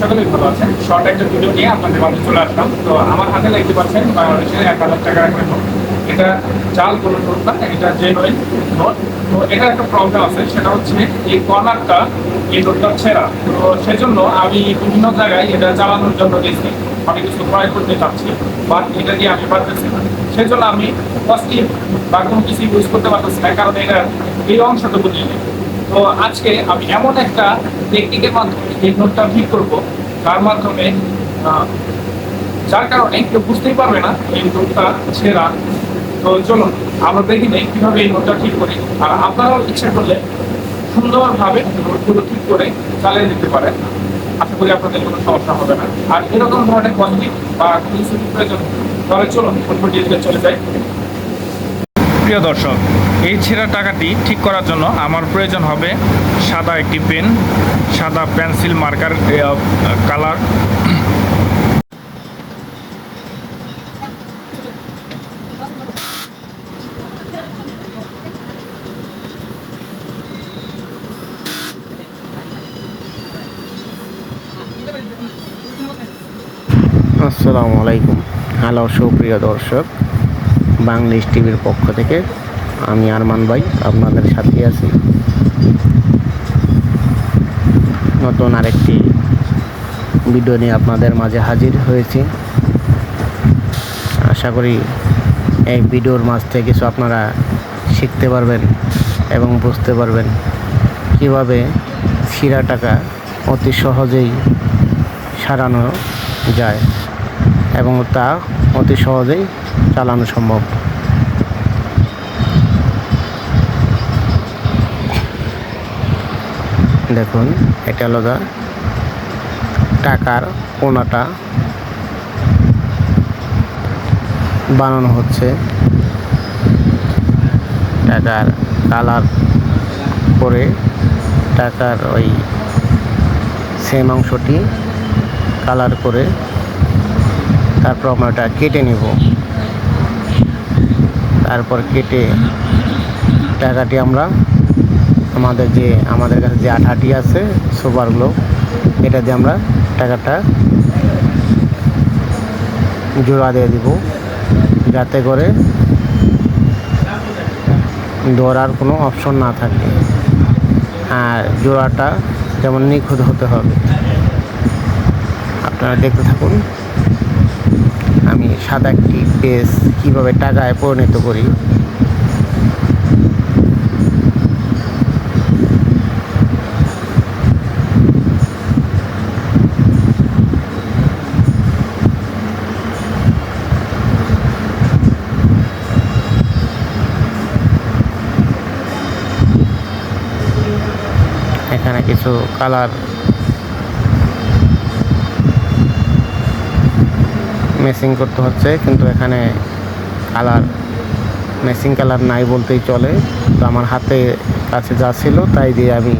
সকলেই ভালো আছেন। শর্ট একটা ভিডিও নিয়ে আপনাদের মাঝে চলে আসলাম। তো আমার হাতে দেখতে পাচ্ছেন বাংলাদেশের এক হাজার টাকার একটা এটা চাল কোনো নোট না, এটা জেনুইন নোট। তো এটার একটা প্রবলেম আছে, সেটা হচ্ছে এই কর্নারটা এই নোটটা ছেঁড়া। তো সেজন্য আমি বিভিন্ন জায়গায় এটা চালানোর জন্য গেছি। অনেক কিছু ক্রয় করতে চাচ্ছি, বাট এটা দিয়ে আমি পারতেছি না। সেজন্য আমি পজিটিভ বা কোনো কিছু ইউজ করতে পারতেছি না, কারণ এটা এই অংশটুকু নিয়ে। তো আজকে আমি এমন একটা টেকনিকের মাধ্যমে এই নোটটা ঠিক করব, তার মাধ্যমে যার কারণে কেউ বুঝতেই পারবে না এই নোটটা ছেঁড়া। তো চলুন, আমরা দেখি নেই কীভাবে এই নোটটা ঠিক করি। আর আপনারাও ইচ্ছা করলে সুন্দরভাবে নোটগুলো ঠিক করে চালিয়ে দিতে পারেন। আশা করি আপনাদের কোনো সমস্যা হবে না। আর এরকম ধরনের পজিটিভ বা কিছু প্রয়োজন, তাহলে চলুন ডিজিটে চলে যাই। প্রিয় দর্শক, এই ছেঁড়া টাকাটি ঠিক করার জন্য আমার প্রয়োজন হবে সাদা একটি পেন, সাদা পেন্সিল মার্কার কালার। আসসালামু আলাইকুম। হ্যালো, সুপ্রিয় দর্শক। বাংলিশ টিভির পক্ষ থেকে আমি আরমান ভাই আপনাদের সাথে আছি। নতুন আরেকটি ভিডিও নিয়ে আপনাদের মাঝে হাজির হয়েছি। আশা করি এই ভিডিওর মাঝ থেকে কিছু আপনারা শিখতে পারবেন এবং বুঝতে পারবেন কীভাবে ছিঁড়া টাকা অতি সহজেই সারানো যায়। এবং তা অতি সহজেই চালানো সম্ভব। দেখুন, এটা যা টাকার কোনাটা বানানো হচ্ছে। টাকার কালার করে টাকার ওই সেম অংশটি কালার করে তারপর আমরা ওটা কেটে নেব। তারপর কেটে টাকাটি আমরা আমাদের যে, আমাদের কাছে যে আঠাটি আছে সুপারগুলো এটা দিয়ে আমরা টাকাটা জোড়া দিয়ে দিব। যাতে করে ধরার কোনো অপশন না থাকে। আর জোড়াটা যেমন নিখুঁত হতে হবে। আপনারা দেখতে থাকুন। আমি সাদা একটি পেজ কীভাবে টাকায় পরিণত করি? এখানে কিছু কালার মেসিং করতে হচ্ছে, কিন্তু এখানে কালার মেসিং কালার নাই বলতেই চলে। তো আমার হাতে কাছে যা ছিল তাই দিয়ে আমি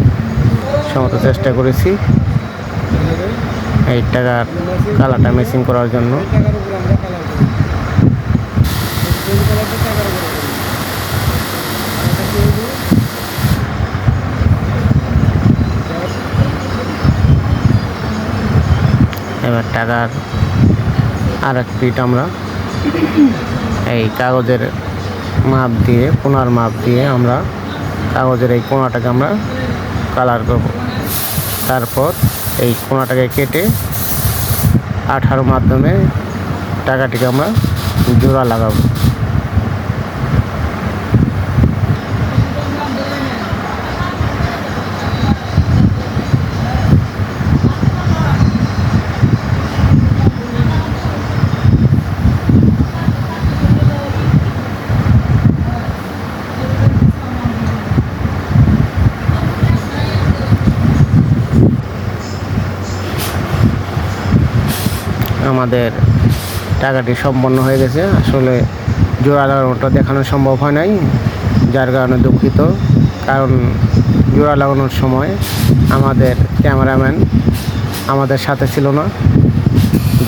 সমস্ত চেষ্টা করেছি এই টাকার কালারটা মেসিং করার জন্য। এবার টাকার আর এক পিট আমরা এই কাগজের মাপ দিয়ে, কোনার মাপ দিয়ে আমরা কাগজের এই কোনাটাকে আমরা কালার করব। তারপর এই কোনাটাকে কেটে আঠার মাধ্যমে টাকাটিকে আমরা জোড়া লাগাবো। আমাদের টাকাটি সম্পন্ন হয়ে গেছে। আসলে জোড়া লাগানোটা দেখানো সম্ভব হয় নাই, যার কারণে দুঃখিত। কারণ জোড়া লাগানোর সময় আমাদের ক্যামেরাম্যান আমাদের সাথে ছিল না,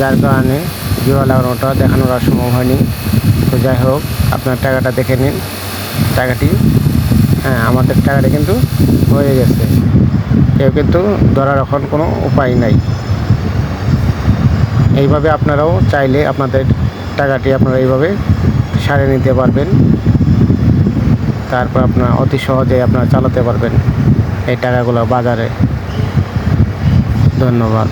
যার কারণে জোড়া লাগানোটা দেখানোর আর সম্ভব হয়নি। তো যাই হোক, আপনার টাকাটা দেখে নিন। টাকাটি হ্যাঁ আমাদের টাকাটি কিন্তু হয়ে গেছে। কেউ কিন্তু ধরার এখন কোনো উপায় নাই। এইভাবে আপনারাও চাইলে আপনাদের টাকাটি আপনারা এইভাবে সারে নিতে পারবেন। তারপর আপনার অতি সহজে আপনারা চালাতে পারবেন। এই টাকাগুলো বাজারে। ধন্যবাদ।